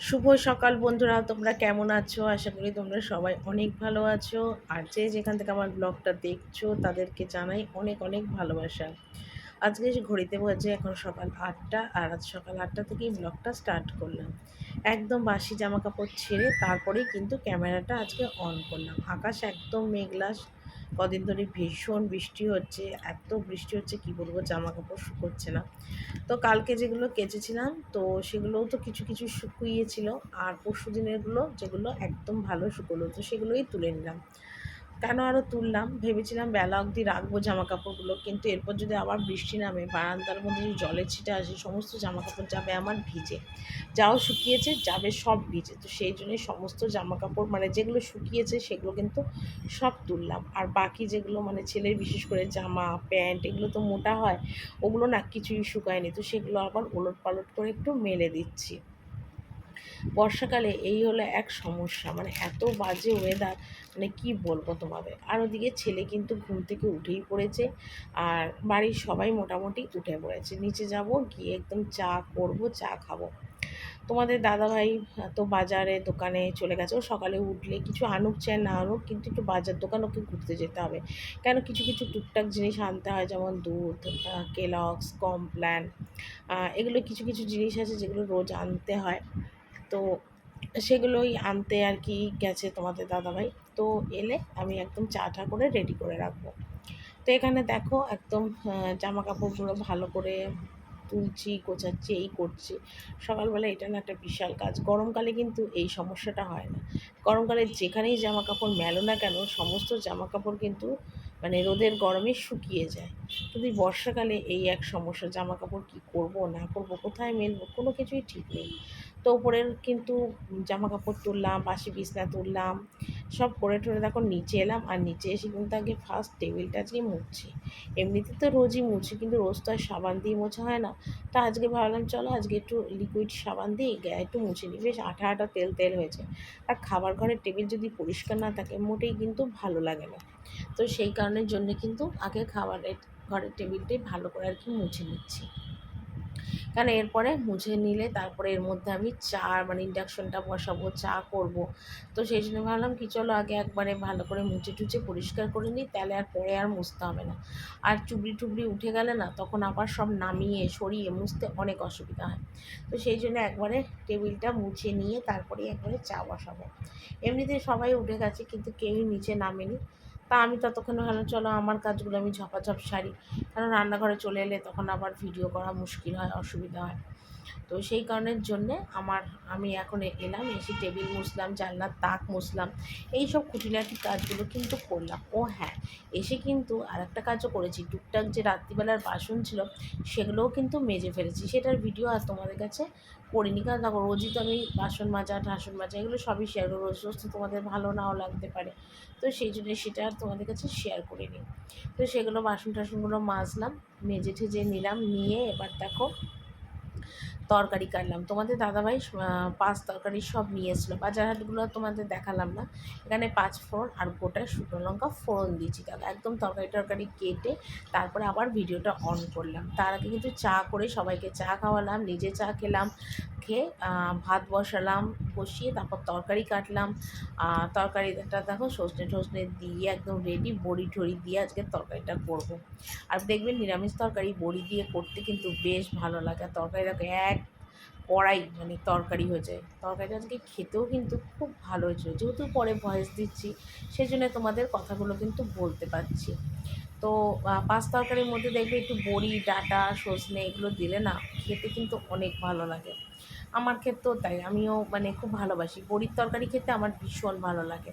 শুভ সকাল বন্ধুরা, তোমরা কেমন আছো? আশা করি তোমরা সবাই অনেক ভালো আছো। আর যে যেখান থেকে আমার ব্লগটা দেখছ, তাদেরকে জানাই অনেক অনেক ভালোবাসা। আজকে ঘড়িতে বাজে এখন সকাল আটটা, আর আজ সকাল আটটা থেকেই ব্লগটা স্টার্ট করলাম। একদম বাসি জামা কাপড় ছেড়ে তারপরেই কিন্তু ক্যামেরাটা আজকে অন করলাম। আকাশ একদম মেঘলা কদিন ধরে ভীষণ বৃষ্টি হচ্ছে, এত বৃষ্টি হচ্ছে কি বলব জামা কাপড় শুকোচ্ছে না। তো কালকে যেগুলো কেচেছিলাম, তো সেগুলোও তো কিছু কিছু শুকিয়েছিল, আর পরশু দিনেরগুলো যেগুলো একদম ভালো শুকোলো, তো সেগুলোই তুলে নিলাম। কেন আরও তুললাম? ভেবেছিলাম বেলা অবধি রাখব জামা কাপড়গুলো কিন্তু এরপর যদি আবার বৃষ্টি নামে, বারান্দার মধ্যে যদি জলের ছিটে আসে সমস্ত জামা কাপড় যাবে আমার ভিজে। যাও শুকিয়েছে, যাবে সব ভিজে। তো সেই জন্যই সমস্ত জামা কাপড় মানে যেগুলো শুকিয়েছে, সেগুলো কিন্তু সব তুললাম। আর বাকি যেগুলো মানে ছেলের বিশেষ করে জামা, প্যান্ট, এগুলো তো মোটা হয়, ওগুলো না কিছুই শুকায়নি। তো সেগুলো আবার ওলট পালট করে একটু মেলে দিচ্ছি। বর্ষাকালে এই হলো এক সমস্যা। মানে এত বাজে ওয়েদার মানে কি বলব তোমাদের? আর ওদিকে ছেলে কিন্তু ঘুম থেকে উঠেই পড়েছে আর বাড়ির সবাই মোটামুটি উঠে পড়েছে। নিচে যাব, গিয়ে একদম চা করব, চা খাব। তোমাদের দাদাভাই তো বাজারে, দোকানে চলে গেছে। ও সকালে উঠলে কিছু আনুক চায় না আনুক, কিন্তু একটু বাজার দোকান ওকে ঘুরতে যেতে হবে। কেন কিছু কিছু টুকটাক জিনিস আনতে হয়, যেমন দুধ কেলক্স কমপ্ল্যান এগুলো কিছু কিছু জিনিস আছে যেগুলো রোজ আনতে হয়। তো সেগুলোই আনতে আর কি গেছে তোমাদের দাদাভাই। তো এলে আমি একদম চাটা করে রেডি করে রাখব। তো এখানে দেখো একদম জামা কাপড়গুলো ভালো করে তুলছি, গোছাচ্ছি, এই করছি। সকালবেলা এটা না একটা বিশাল কাজ। গরমকালে কিন্তু এই সমস্যাটা হয় না। গরমকালে যেখানেই জামা কাপড় মেলো না কেন, সমস্ত জামা কাপড় কিন্তু মানে রোদের গরমে শুকিয়ে যায়। কিন্তু বর্ষাকালে এই এক সমস্যা জামা কাপড় কী করব, না করব, কোথায় মেলবো, কোনো কিছুই ঠিক নেই। তো ওপরের কিন্তু জামা কাপড় তুললাম, বাসি বিছনা তুললাম, সব করে টরে দেখো নিচে এলাম, আর নিচে এসে কিন্তু আগে ফার্স্ট টেবিলটা আজকে মুছছি এমনিতে তো রোজই মুছি, কিন্তু রোজ তো আর সাবান দিয়ে মোছা হয় না। তা আজকে ভাবলাম, চলো আজকে একটু লিকুইড সাবান দিয়ে গায়ে একটু মুছে নিই। বেশ আঠা আঠা তেল তেল হয়েছে। আর খাবার ঘরের টেবিল যদি পরিষ্কার না থাকে, মোটেই কিন্তু ভালো লাগে না। তো সেই কারণের জন্য কিন্তু আগে খাবারের ঘরের টেবিলটাই ভালো করে আর কি মুছে নিচ্ছি। কারণ এরপরে মুছে নিলে তারপরে এর মধ্যে আমি চা মানে ইন্ডাকশনটা বসাবো, চা করব। তো সেই জন্য ভাবলাম কি চলো আগে একবারে ভালো করে মুছে টুচে পরিষ্কার করে নিই, তাহলে আর পরে আর মুছতে হবে না। আর চুবড়ি টুবড়ি উঠে গেলে না তখন আবার সব নামিয়ে, সরিয়ে মুছতে অনেক অসুবিধা হয়। তো সেই জন্য একবারে টেবিলটা মুছে নিয়ে তারপরে একবারে চা বসাবো। এমনিতে সবাই উঠে গেছে কিন্তু কেউই নিচে নামেনি। তা আমি ততক্ষণ ভালো চলো আমার কাজগুলো আমি ঝপাঝপ সারি। কারণ রান্নাঘরে চলে এলে তখন আবার ভিডিও করা মুশকিল হয়, অসুবিধা হয়। তো সেই কারণের জন্যে আমার, আমি এখন এলাম, এসে টেবিল মুছলাম, জানলার তাক মুছলাম এই সব খুঁটিনাটি কাজগুলো কিন্তু করলাম। ও হ্যাঁ এসে কিন্তু আর একটা কাজও করেছি। টুকটাক যে রাত্রিবেলার বাসন ছিল, সেগুলোও কিন্তু মেজে ফেলেছি। সেটার ভিডিও আর তোমাদের কাছে করিনি, কারণ দেখো রোজই তো আমি বাসন মাজা, ঠাসন মাজা, এগুলো সবই শেয়ার করব। রোজ রোজ তো তোমাদের ভালো নাও লাগতে পারে। তো সেই জন্য সেটা আর তোমাদের কাছে শেয়ার করিনি। তো সেগুলো বাসন টাসনগুলো মাজলাম মেজে ঠেজে নিলাম, নিয়ে এবার দেখো তরকারি কাটলাম। তোমাদের দাদাভাই পাঁচ তরকারি সব নিয়ে এসেছিল বাজার হাটগুলো তোমাদের দেখালাম না। এখানে পাঁচ ফোড়ন আর গোটা শুকনো লঙ্কা ফোড়ন দিয়েছি একদম তরকারি টরকারি কেটে তারপরে আবার ভিডিওটা অন করলাম। তার আগে কিন্তু চা করে সবাইকে চা খাওয়ালাম, নিজে চা খেলাম, খেয়ে ভাত বসালাম, বসিয়ে তারপর তরকারি কাটলাম। তরকারিটা দেখো সজনে টসনে দিয়ে একদম রেডি বড়ি ঠড়ি দিয়ে আজকে তরকারিটা করব। আর দেখবেন নিরামিষ তরকারি বড়ি দিয়ে করতে কিন্তু বেশ ভালো লাগে। তরকারিটাকে এক কড়াই মানে তরকারি হয়ে যায়। তরকারিটা আজকে খেতেও কিন্তু খুব ভালো হয়েছিল। যেহেতু পরে ভয়েস দিচ্ছি সেই জন্য তোমাদের কথাগুলো কিন্তু বলতে পারছি। তো পাঁচ তরকারির মধ্যে দেখবে একটু বড়ি, ডাটা, সজনে এগুলো দিলে না খেতে কিন্তু অনেক ভালো লাগে। আমার ক্ষেত্রেও তাই, আমিও মানে খুব ভালোবাসি। বড়ির তরকারি খেতে আমার ভীষণ ভালো লাগে।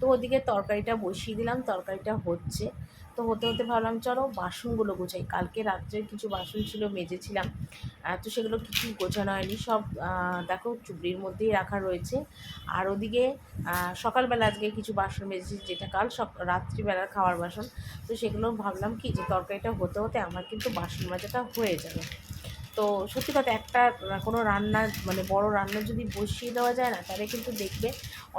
তো ওদিকে তরকারিটা বসিয়ে দিলাম, তরকারিটা হচ্ছে। তো হতে হতে ভাবলাম, চলো বাসনগুলো গোছাই। কালকে রাত্রে কিছু বাসন ছিল মেজেছিলাম তো সেগুলো কিছুই গোছানো হয়নি। সব দেখো চুবড়ির মধ্যেই রাখা রয়েছে। আর ওদিকে সকালবেলা আজকে কিছু বাসন মেজেছি, যেটা কাল সব, রাত্রিবেলার খাওয়ার বাসন। তো সেগুলো ভাবলাম কি যে তরকারিটা হতে হতে আমার কিন্তু বাসন মাজাটা হয়ে যাবে। তো সত্যি কথা, একটা, কোনো রান্না মানে বড় রান্না যদি বসিয়ে দেওয়া যায় না, তাহলে কিন্তু দেখবে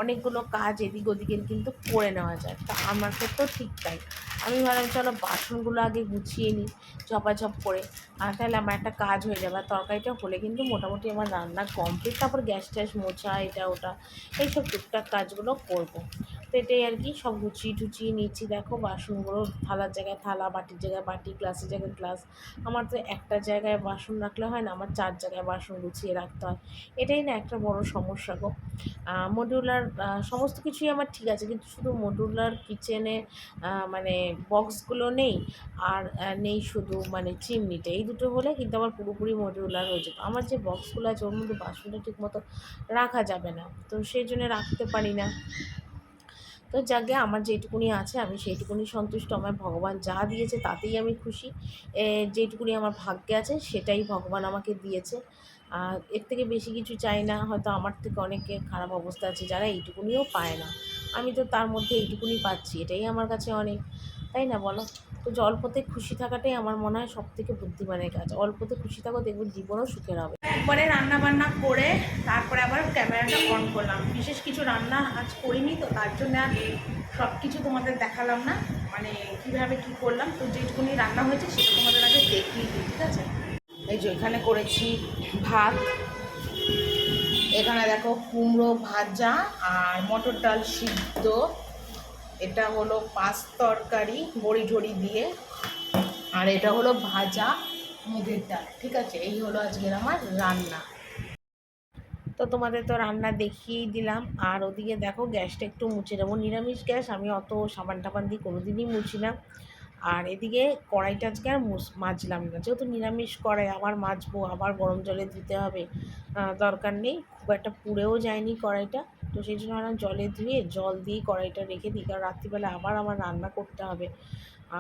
অনেকগুলো কাজ এদিক ওদিকের কিন্তু করে নেওয়া যায়। তা আমার ক্ষেত্রেও ঠিক তাই। আমি ভাবলাম, চলো বাসনগুলো আগে গুছিয়ে নিই, ঝপাঝপ করে। আর তাহলে আমার একটা কাজ হয়ে যাবে। তরকারিটা হলে কিন্তু মোটামুটি আমার রান্না কমপ্লিট তারপর গ্যাস ট্যাস মোছা, এটা, ওটা, এইসব টুকটাক কাজগুলো করব। তো এটাই আর কি সব গুছিয়ে টুচিয়ে নিচ্ছি। দেখো, বাসনগুলো থালার জায়গায় থালা, বাটির জায়গায় বাটি, গ্লাসের জায়গায় গ্লাস। আমার তো একটা জায়গায় বাসন রাখলে হয় না, আমার চার জায়গায় বাসন গুছিয়ে রাখতে হয়। এটাই না একটা বড় সমস্যা গো। মডিউলার সমস্ত কিছুই আমার ঠিক আছে, কিন্তু শুধু মডিউলার কিচেনে মানে বক্সগুলো নেই আর নেই শুধু মানে চিমনিটা এই দুটো হলে কিন্তু আমার পুরোপুরি মডিউলার হয়ে যেত। আমার যে বক্সগুলো আছে ওর মধ্যে বাসনটা ঠিক মতো রাখা যাবে না। তো সেই জন্য রাখতে পারি না। তো যাকে আমার যেটুকুনি আছে আমি সেইটুকুনি সন্তুষ্ট। আমার ভগবান যা দিয়েছে তাতেই আমি খুশি। যেটুকুনি আমার ভাগ্যে আছে সেটাই ভগবান আমাকে দিয়েছে। আর এর থেকে বেশি কিছু চাই না। হয়তো আমার থেকে অনেকে খারাপ অবস্থা আছে যারা এইটুকুনিও পায় না। আমি তো তার মধ্যে এইটুকুনি পাচ্ছি। এটাই আমার কাছে অনেক। তাই না বলো? তো অল্পতে খুশি থাকাটাই আমার মনে হয় সব থেকে বুদ্ধিমানের কাজ। অল্পতে খুশি থাকো, দেখব জীবনও সুখের হবে একবারে রান্না বান্না করে তারপরে আবার ক্যামেরাটা অন করলাম। বিশেষ কিছু রান্না আজ করিনি তো, তার জন্য আর সব কিছু তোমাদের দেখালাম না। মানে কীভাবে কি করলাম, তো যেটুকুনি রান্না হয়েছে সেটা তোমাদের আগে দেখিয়ে দিই, ঠিক আছে? এই যে এখানে করেছি ভাত। এখানে দেখো কুমড়ো ভাজা আর মটর ডাল সিদ্ধ। এটা হলো পাঁচ তরকারি, বড়ি ঝড়ি দিয়ে। আর এটা হলো ভাজা মুগের ডাল, ঠিক আছে? এই হলো আজকের আমার রান্না। তো তোমাদের তো রান্না দেখিয়েই দিলাম। আর ওদিকে দেখো, গ্যাসটা একটু মুছে দেবো নিরামিষ গ্যাস, আমি অত সাবান টাবান দিয়ে কোনো দিনই মুছি না। আর এদিকে কড়াইটা আজকে আর মাজলাম না। যেহেতু নিরামিষ কড়াই, আবার মাজবো, আবার গরম জলে দিতে হবে দরকার নেই। খুব একটা পুড়েও যায়নি কড়াইটা। তো সেই জন্য আমরা জলে ধুয়ে জল দিয়ে কড়াইটা রেখে দিই। কারণ রাত্রিবেলা আবার আমার রান্না করতে হবে।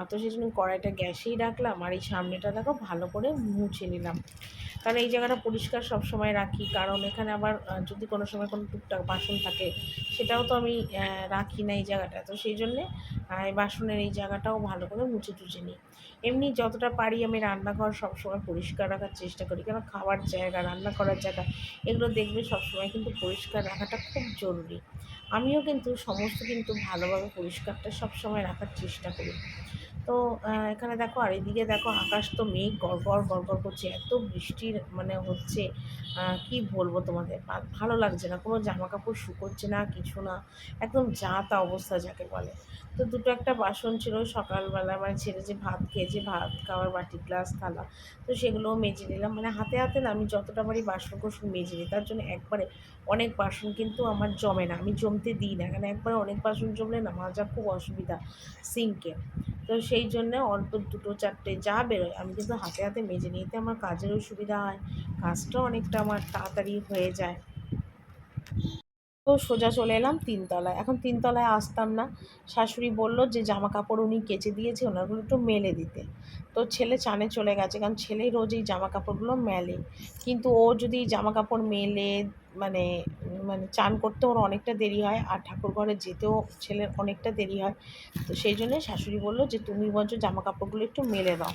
তো সেই জন্য কড়াইটা গ্যাসেই রাখলাম আর এই সামনেটা দেখো ভালো করে মুছে নিলাম। কারণ এই জায়গাটা পরিষ্কার সব সময় রাখি, কারণ এখানে আবার যদি কোনো সময় কোনো টুকটাক বাসন থাকে, সেটাও তো আমি রাখি না এই জায়গাটা তো সেই জন্যে এই বাসনের এই জায়গাটাও ভালো করে মুছে টুচে নিই। এমনি যতটা পারি আমি রান্নাঘর সবসময় পরিষ্কার রাখার চেষ্টা করি কারণ খাওয়ার জায়গা, রান্না করার জায়গা, এগুলো দেখবে সবসময় কিন্তু পরিষ্কার রাখাটা খুব জরুরি। আমিও কিন্তু সমস্ত কিন্তু ভালোভাবে পরিষ্কারটা সবসময় রাখার চেষ্টা করি। তো এখানে দেখো আর এদিকে দেখো আকাশ তো মেঘ গড়গড় গড়গড় করছে, এত বৃষ্টির মানে হচ্ছে কি বলব তোমাদের? ভালো লাগছে না, কোনো জামা কাপড় শুকোচ্ছে না, কিছু না, একদম যা তা অবস্থা যাকে বলে। তো দুটো একটা বাসন ছিল সকালবেলা মানে ছেড়ে যে ভাত খেয়েছে, ভাত খাওয়ার বাটি, গ্লাস, থালা, তো সেগুলোও মেজে নিলাম। মানে হাতে হাতে না, আমি যতটা পারি বাসন কোসন মেজে নিই, তার জন্য একবারে অনেক বাসন কিন্তু আমার জমে না, আমি জমতে দিই না কারণ একবারে অনেক বাসন জমলে না মাজা খুব অসুবিধা সিঙ্কে। তো সেই জন্য অল্প দুটো চারটে যা বেরোয়। আমি কিন্তু হাতে হাতে মেজে নিতে আমার কাজেরও সুবিধা হয়, কাজটাও অনেকটা আমার তাড়াতাড়ি হয়ে যায়। তো সোজা চলে এলাম তিনতলায়। এখন তিনতলায় আসতাম না। শাশুড়ি বলল যে জামা কাপড় উনি কেচে দিয়েছে, ওনারগুলো একটু মেলে দিতে। তো ছেলে চানে চলে গেছে, কারণ ছেলে রোজ এই জামা কাপড়গুলো মেলে। কিন্তু ও যদি জামা কাপড় মেলে মানে মানে চান করতে ওর অনেকটা দেরি হয় আর ঠাকুর ঘরে যেতেও ছেলের অনেকটা দেরি হয়। তো সেই জন্যে শাশুড়ি বলল যে, তুমি বলছো জামা কাপড়গুলো একটু মেলে দাও।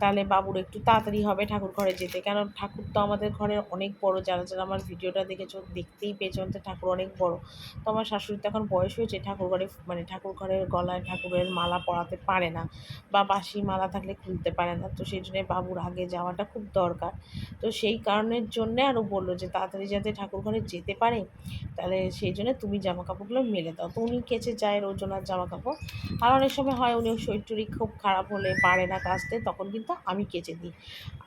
তাহলে বাবুর একটু তাড়াতাড়ি হবে ঠাকুর ঘরে যেতে। কেন ঠাকুর তো আমাদের ঘরের অনেক বড়, যারা যারা আমার ভিডিওটা দেখেছ, দেখতেই পেয়েছ তো ঠাকুর অনেক বড়। তো আমার শাশুড়ি তো এখন বয়স হয়েছে ঠাকুর ঘরে মানে ঠাকুর ঘরের গলায় ঠাকুরের মালা পরাতে পারে না বা বাসি মালা থাকলে খুলতে পারে না। তো সেই জন্যে বাবুর আগে যাওয়াটা খুব দরকার। তো সেই কারণের জন্যে আরও বলল যে, তাড়াতাড়ি যাতে ঠাকুর ঘরে যেতে পারে, তাহলে সেই জন্য তুমি জামা কাপড়গুলো মেলে দাও। তো উনি কেচে যায় রোজনার জামা কাপড় আর অনেক সময় হয় উনি শরীর খুব খারাপ হলে পারে না কাচতে, তখন কিন্তু আমি কেচে দিই।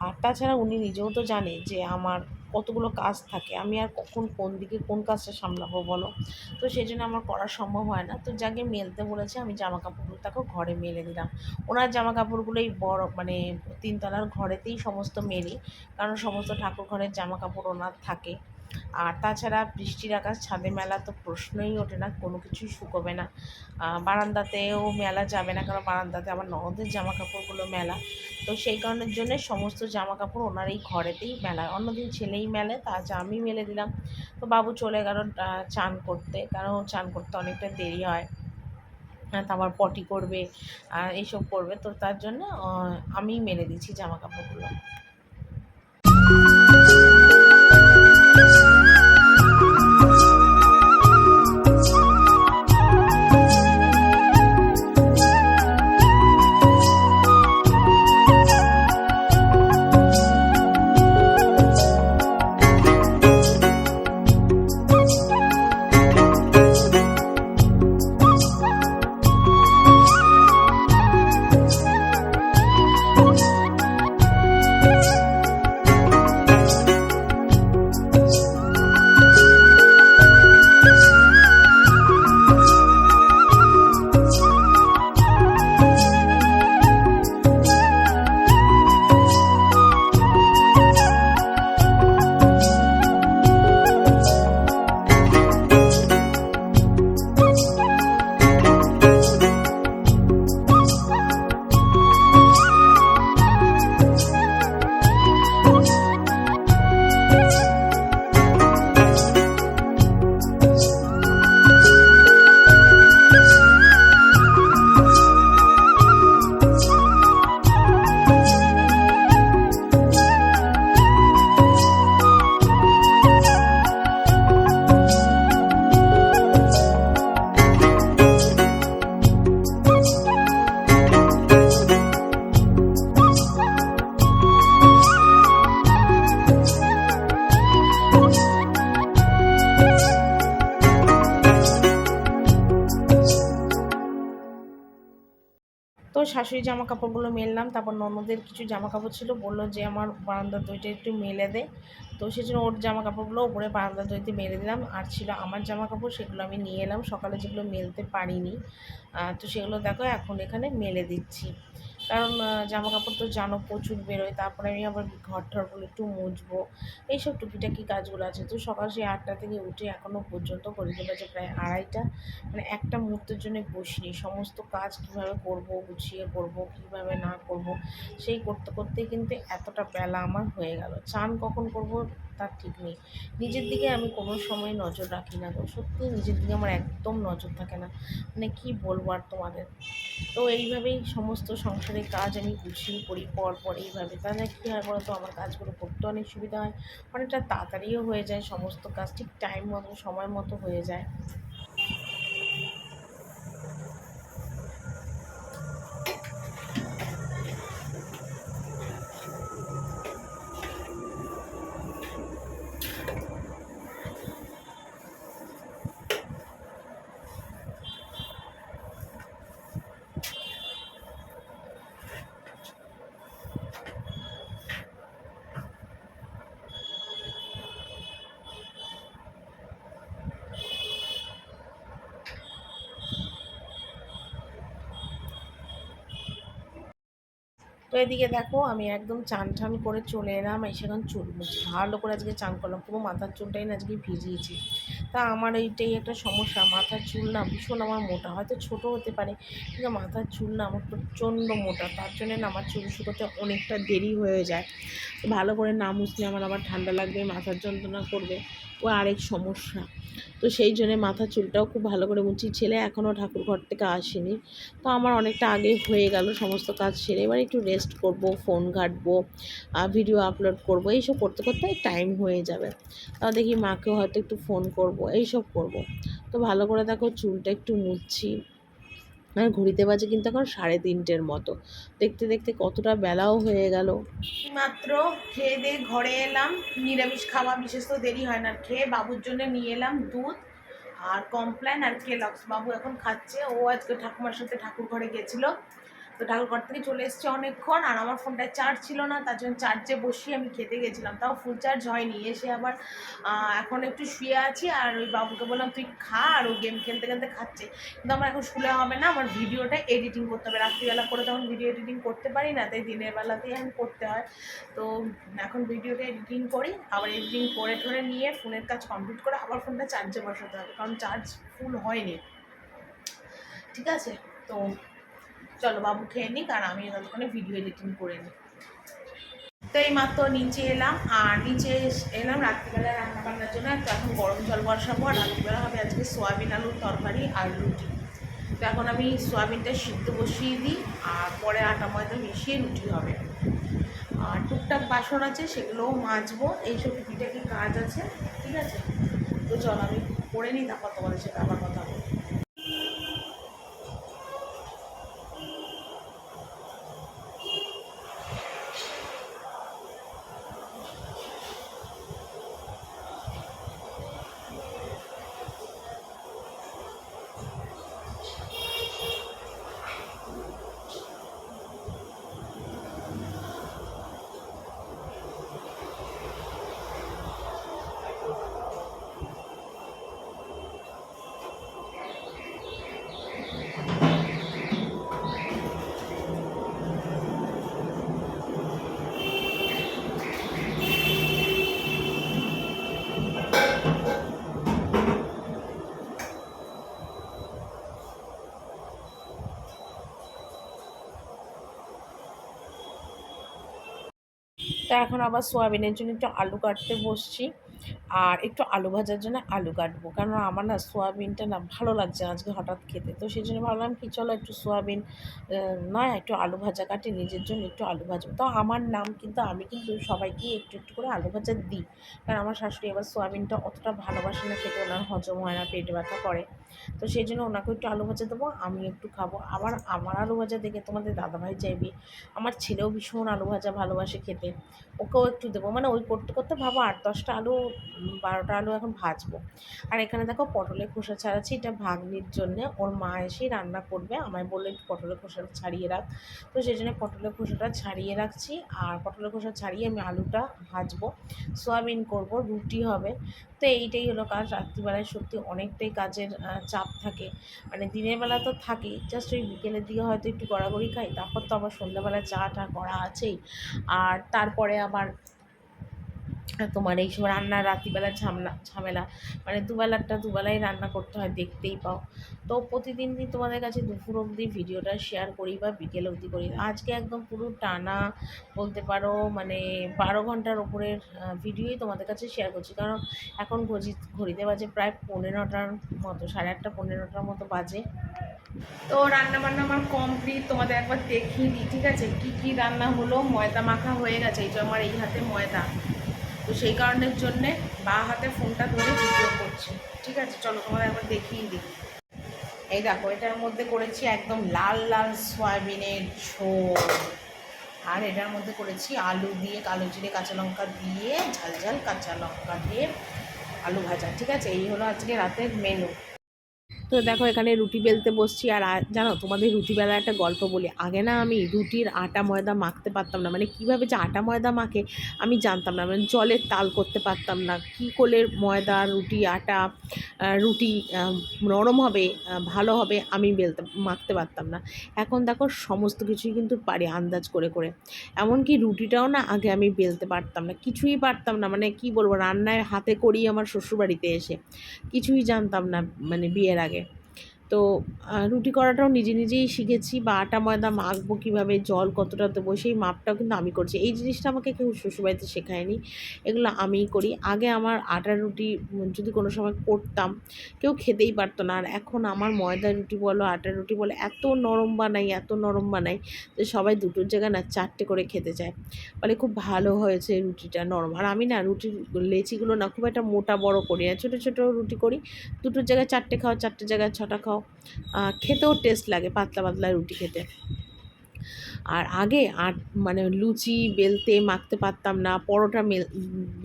আর তাছাড়া উনি নিজেও তো জানে যে আমার কতগুলো কাজ থাকে, আমি আর কখন কোন দিকে কোন কাজটা সামলাবো বলো? তো সেই জন্য আমার করা সম্ভব হয় না। তো যাকে মেলতে বলেছে, আমি জামা কাপড়গুলো তাকে ঘরে মেলে দিলাম। ওনার জামা কাপড়গুলোই বড় মানে তিনতলার ঘরেতেই সমস্ত মেলি, কারণ সমস্ত ঠাকুর ঘরের জামা কাপড় ওনার থাকে। আর তাছাড়া বৃষ্টির আকাশ ছাদে মেলা তো প্রশ্নই ওঠে না, কোনো কিছুই শুকোবে না। বারান্দাতেও মেলা যাবে না, কারণ বারান্দাতে আমার ননদের জামা কাপড়গুলো মেলা। তো সেই কারণের জন্য সমস্ত জামা কাপড় ওনার এই ঘরেতেই মেলা অন্যদিন ছেলেই মেলে, তা আমি মেলে দিলাম। তো বাবু চলে গেল চান করতে। কারণ চান করতে অনেকটা দেরি হয়। তারপর পটি করবে আর এইসব করবে। তো তার জন্য আমি মেলে দিচ্ছি জামা কাপড়গুলো জামা কাপড়গুলো মেললাম, তারপর ননদের কিছু জামা কাপড় ছিল, বলল যে আমার বারান্দা দইটা একটু মেলে দে। তো সেই জন্য ওর জামা কাপড়গুলো ওপরে বারান্দা দইতে মেলে দিলাম। আর ছিল আমার জামা কাপড় সেগুলো আমি নিয়ে এলাম। সকালে যেগুলো মেলতে পারিনি তো সেগুলো দেখো এখন এখানে মেলে দিচ্ছি। কারণ জামা কাপড় তো জানো প্রচুর বেরোয়, তারপরে আমি আবার ঘর ঠরগুলো একটু মুছবো। এইসব টুকিটাকি কাজগুলো আছে। তো সকাল সেই আটটা থেকে উঠে এখনও পর্যন্ত ঘড়িতে বাজে প্রায় আড়াইটা মানে একটা মুহূর্তের জন্য বসিনি। সমস্ত কাজ কীভাবে করব, গুছিয়ে করব, কীভাবে না করব, সেই করতে করতেই কিন্তু এতটা বেলা আমার হয়ে গেল। চান কখন করব তার ঠিক নেই। নিজের দিকে আমি কোনো সময় নজর রাখি না তো সত্যি নিজের দিকে আমার একদম নজর থাকে না। মানে কি বলব আর তোমাদের? তো এইভাবেই সমস্ত সংসারের কাজ আমি গুছিয়ে করি পর পর এইভাবে। তাহলে কী হয় বলো তো আমার কাজগুলো করতে অনেক সুবিধা হয়। অনেকটা তাড়াতাড়িও হয়ে যায়। সমস্ত কাজ ঠিক টাইম মতো, সময় মতো হয়ে যায়। তো এদিকে দেখো, আমি একদম চান টান করে চলে এলাম, এসে এখন চুল মুছি। ভালো করে আজকে চান করলাম, পুরো মাথার চুলটাই না আজকে ভিজিয়েছি। তা আমার এইটাই একটা সমস্যা, মাথার চুল না ভীষণ আমার মোটা, হয়তো ছোট হতে পারে, কিন্তু মাথার চুল না আমার প্রচণ্ড মোটা, তার জন্য না আমার চুল শুকোতে অনেকটা দেরি হয়ে যায়। ভালো করে না মুছলে আমার আবার ঠান্ডা লাগবে, মাথার যন্ত্রণা করবে। ও আরেক সমস্যা। তো সেই জন্যে মাথা চুলটাও খুব ভালো করে মুছি। ছেলে এখনও ঠাকুর ঘর থেকে আসেনি। তো আমার অনেকটা আগে হয়ে গেল সমস্ত কাজ সেরে। এবার একটু রেস্ট করব ফোন ঘাঁটবো ভিডিও আপলোড করব। এইসব করতে করতে টাইম হয়ে যাবে। তা দেখি মাকেও হয়তো একটু ফোন করব। এইসব করব। তো ভালো করে দেখো চুলটা একটু মুছছি আর ঘড়িতে বাজে কিন্তু এখন সাড়ে তিনটের মতো। দেখতে দেখতে কতটা বেলাও হয়ে গেল। মাত্র খেয়ে দিয়ে ঘরে এলাম। নিরামিষ খাওয়া, বিশেষ তো দেরি হয় না। খেয়ে বাবুর জন্য নিয়ে এলাম দুধ আর কমপ্ল্যান আর কেলক্স বাবু এখন খাচ্ছে। ও আজকে ঠাকুমার সাথে ঠাকুর ঘরে গেছিল। তো ঠাকুর ঘর থেকে চলে এসেছে অনেকক্ষণ আর আমার ফোনটায় চার্জ ছিল না, তার জন্য চার্জে বসিয়ে আমি খেতে গেছিলাম। তাও ফুল চার্জ হয়নি। এসে আবার এখন একটু শুয়ে আছি আর ওই বাবুকে বললাম, তুই খা আর ও গেম খেলতে খেলতে খাচ্ছে। কিন্তু আমার এখন শুলে হবে না, আমার ভিডিওটা এডিটিং করতে হবে। রাত্রিবেলা করে তখন ভিডিও এডিটিং করতে পারি না, তাই দিনের বেলাতেই আমি করতে হয়। তো এখন ভিডিওটা এডিটিং করি, আবার এডিটিং করে ঠরে নিয়ে ফোনের কাজ কমপ্লিট করে আবার ফোনটা চার্জে বসাতে হবে, কারণ চার্জ ফুল হয়নি। ঠিক আছে? তো চলো বাবু খেয়ে নিক আর আমি ততক্ষণে ভিডিও এডিটিং করে নিই। তো এই মাত্র নিচে এলাম আর নিচে এলাম রাত্রিবেলা রান্না বান্নার জন্য। তো এখন গরম জল বসাবো আর রাত্রিবেলা হবে আজকে সোয়াবিন আলুর তরকারি আর রুটি। তো এখন আমি সোয়াবিনটা সিদ্ধ বসিয়ে দিই আর পরে আটা ময়দা মিশিয়ে রুটি হবে। আর টুকটাক বাসন আছে সেগুলোও মাজবো। এইসব টুকিটাকি কাজ আছে, ঠিক আছে? তো চল আমি করে নিই, তারপর তোমাদের সাথে আবার কথা বলব। এখন আবার সোয়াবিনের জন্য একটু আলু কাটতে বসছি। আর একটু আলু ভাজার জন্য আলু কাটবো। কারণ আমার না সোয়াবিনটা না ভালো লাগছে না আজকে হঠাৎ খেতে। তো সেই জন্য ভাবলাম কি চলো একটু সোয়াবিন নয় একটু আলু ভাজা কাটি, নিজের জন্য একটু আলু ভাজবো। তো আমার নাম কিন্তু আমি কিন্তু সবাইকে একটু একটু করে আলু ভাজা দিই। কারণ আমার শাশুড়ি আবার সোয়াবিনটা অতটা ভালোবাসে না, খেতে ওনার হজম হয় না, পেট ব্যথা করে। তো সেই জন্য ওনাকে একটু আলু ভাজা দেবো, আমি একটু খাব। আবার আমার আলু ভাজা দেখে তোমাদের দাদাভাই চাইবে, আমার ছেলেও ভীষণ আলু ভাজা ভালোবাসে খেতে। ওকেও একটু দেবো। মানে ওই করতে করতে ভাবো আট দশটা আলু বারোটা আলু এখন ভাজবো। আর এখানে দেখো পটলের খোসা ছাড়াচ্ছি, এটা ভাগ্নির জন্যে। ওর মা এসেই রান্না করবে, আমায় বলল একটু পটলের খোসাটা ছাড়িয়ে রাখ। তো সেই জন্য পটলের খোসাটা ছাড়িয়ে রাখছি, আর পটলের খোসা ছাড়িয়ে আমি আলুটা ভাজবো। সোয়াবিন করব, রুটি হবে। তো এইটাই হলো কাজ, রাত্রিবেলায় সত্যি অনেকটাই কাজের চাপ থাকে। মানে দিনের বেলা তো থাকেই জাস্ট ওই বিকেলের দিকে হয়তো একটু গড়াগড়ি খাই, তারপর তো আবার সন্ধ্যাবেলা চা টা করা আছেই। আর তারপরে আবার তোমার এই সময় রান্নার রাত্রিবেলা ঝামেলা ঝামেলা। মানে দুবেলারটা দুবেলাই রান্না করতে হয়, দেখতেই পাও। তো প্রতিদিন দিন তোমাদের কাছে দুপুর অবধি ভিডিওটা শেয়ার করি বা বিকেল অবধি করি, আজকে একদম পুরো টানা বলতে পারো মানে বারো ঘণ্টার ওপরের ভিডিওই তোমাদের কাছে শেয়ার করছি। কারণ এখন ঘড়ি, ঘড়িতে বাজে প্রায় পনেরোটার মতো, সাড়ে আটটা পনেরোটার মতো বাজে। তো রান্না বান্না আমার কমপ্লিট তোমাদের একবার দেখিয়ে দিই, ঠিক আছে? কি কি রান্না হলো? ময়দা মাখা হয়ে গেছে, এই যে আমার এই হাতে ময়দা। তো সেই কারণের জন্যে বা হাতে ফোনটা ধরে ভিডিও করছে। ঠিক আছে? চলো, তোমাদের একবার দেখিয়ে দিই। এই দেখো, এটার মধ্যে করেছি একদম লাল লাল সয়াবিনের ঝোল। আর এটার মধ্যে করেছি আলু দিয়ে কালো জিরে, কাঁচা লঙ্কা দিয়ে ঝাল ঝাল কাঁচা লঙ্কা দিয়ে আলু ভাজা। ঠিক আছে? এই হলো আজকে রাতের মেনু তো দেখো এখানে রুটি বেলতে বসছি, আর জানো তোমাদের রুটি বেলার একটা গল্প বলি। আগে না আমি রুটির আটা ময়দা মাখতে পারতাম না মানে কীভাবে যে আটা ময়দা মাখে আমি জানতাম না মানে জলের তাল করতে পারতাম না। কী করলে ময়দা, রুটি, আটা রুটি নরম হবে ভালো হবে আমি বেলতে, মাখতে পারতাম না। এখন দেখো সমস্ত কিছুই কিন্তু পারি আন্দাজ করে করে। এমনকি রুটিটাও না আগে আমি বেলতে পারতাম না, কিছুই পারতাম না মানে কি বলব, রান্নায় হাতে করি আমার শ্বশুরবাড়িতে এসে। কিছুই জানতাম না মানে বিয়ের আগে। তো রুটি করাটাও নিজে নিজেই শিখেছি। বা আটা, ময়দা মাখবো কীভাবে, জল কতটা দেবো, সেই মাপটাও কিন্তু আমি করছি। এই জিনিসটা আমাকে কেউ শ্বশুরবাড়িতে শেখায়নি। এগুলো আমিই করি। আগে আমার আটার রুটি যদি কোনো সময় করতাম, কেউ খেতেই পারতো না। আর এখন আমার ময়দা রুটি বলো, আটার রুটি বলো, এত নরম বানাই, এত নরম বানাই যে সবাই দুটোর জায়গায় না চারটে করে খেতে চায়। বলে খুব ভালো হয়েছে রুটিটা নরম। আর আমি না রুটির লেচিগুলো না খুব একটা মোটা বড় করি না। ছোটো ছোটো রুটি করি। দুটোর জায়গায় চারটে খাও চারটে জায়গায় ছটা খাও খেতেও টেস্ট লাগে, পাতলা পাতলা রুটি খেতে। আর আগে আট মানে লুচি বেলতে মাখতে পারতাম না, পরোটা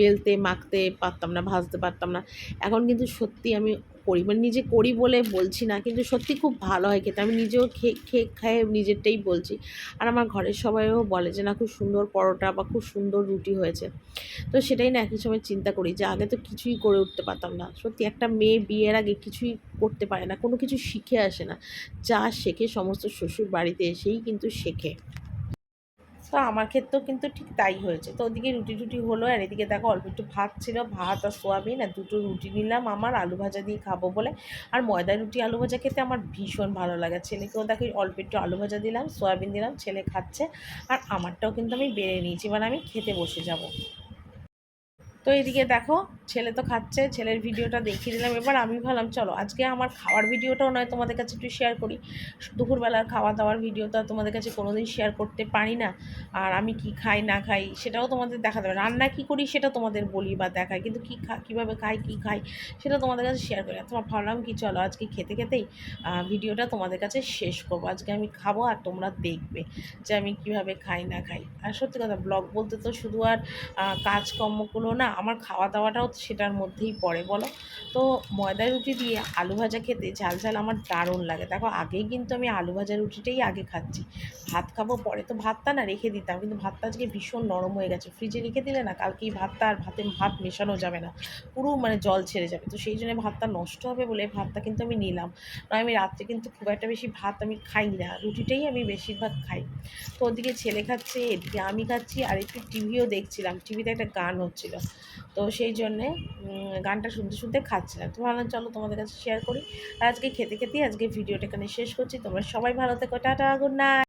বেলতে, মাখতে পারতাম না, ভাজতে পারতাম না। এখন কিন্তু সত্যি আমি করি মানে নিজে করি বলে বলছি না, কিন্তু সত্যি খুব ভালো হয় খেতে। আমি নিজেও খেয়ে খেয়ে খেয়ে নিজেরটাই বলছি। আর আমার ঘরের সবাইও বলে যে, না, খুব সুন্দর পরোটা বা খুব সুন্দর রুটি হয়েছে। তো সেটাই না, একই সময় চিন্তা করি যে, আগে তো কিছুই করে উঠতে পারতাম না। সত্যি একটা মেয়ে বিয়ের আগে কিছুই করতে পারে না, কোনো কিছু শিখে আসে না। যা শেখে সমস্ত শ্বশুর বাড়িতে এসেই কিন্তু শেখে। তো আমার ক্ষেত্রেও কিন্তু ঠিক তাই হয়েছে। তো ওদিকে রুটি টুটি হলো আর এদিকে দেখো অল্প একটু ভাত ছিল, ভাত আর সোয়াবিন আর দুটো রুটি নিলাম আমার, আলু ভাজা দিয়ে খাব বলে। আর ময়দা রুটি, আলু ভাজা খেতে আমার ভীষণ ভালো লাগে। ছেলেকেও দেখো অল্প একটু আলু ভাজা দিলাম, সোয়াবিন দিলাম, ছেলে খাচ্ছে। আর আমারটাও কিন্তু আমি বেড়ে নিয়েছি মানে আমি খেতে বসে যাব। তো এদিকে দেখো, ছেলে তো খাচ্ছে, ছেলের ভিডিওটা দেখিয়ে দিলাম। এবার আমি ভাবলাম, চলো, আজকে আমার খাওয়ার ভিডিওটাও নয়, তোমাদের কাছে একটু শেয়ার করি। দুপুরবেলার খাওয়া দাওয়ার ভিডিও তো তোমাদের কাছে কোনোদিন শেয়ার করতে পারি না। আর আমি কি খাই, না খাই, সেটাও তোমাদের দেখাতে হবে। রান্না কী করি, সেটা তোমাদের বলি বা দেখাই। কিন্তু কী খা, কীভাবে খাই, কী খাই, সেটা তোমাদের কাছে শেয়ার করি তোমার ভাবলাম কি, চলো, আজকে খেতে খেতেই ভিডিওটা তোমাদের কাছে শেষ করব। আজকে আমি খাব আর তোমরা দেখবে যে আমি কীভাবে খাই, না খাই। আর সত্যি কথা ব্লগ বলতে তো শুধু আর কাজকর্মগুলো না আমার খাওয়া দাওয়াটাও সেটার মধ্যেই পড়ে, বলো? তো ময়দা রুটি দিয়ে আলু ভাজা খেতে ঝাল ঝাল আমার দারুণ লাগে। দেখো, আগেই কিন্তু আমি আলু ভাজা রুটিটাই আগে খাচ্ছি। ভাত খাব পরে তো ভাতটা না রেখে দিতাম, কিন্তু ভাতটা আজকে ভীষণ নরম হয়ে গেছে। ফ্রিজে রেখে দিলে না কালকেই ভাতটা আর ভাতে ভাত মেশানো যাবে না। পুরো মানে জল ছেড়ে যাবে। তো সেই জন্য ভাতটা নষ্ট হবে বলে ভাতটা কিন্তু আমি নিলাম। নয় আমি রাত্রে কিন্তু খুব একটা বেশি ভাত আমি খাই না। রুটিটাই আমি বেশিরভাগ খাই। তো ওদিকে ছেলে খাচ্ছে, এদিকে আমি খাচ্ছি, আর একটু টিভিও দেখছিলাম। টিভিতে একটা গান হচ্ছিল। তো সেই জন্যে গানটা শুনতে শুনতে খাচ্ছিলাম। তো ভাবলাম চলো তোমাদের কাছে শেয়ার করি। আজকে খেতে খেতেই আজকে ভিডিওটা এখানে শেষ করছি। তোমরা সবাই ভালো থেকো। Tata good night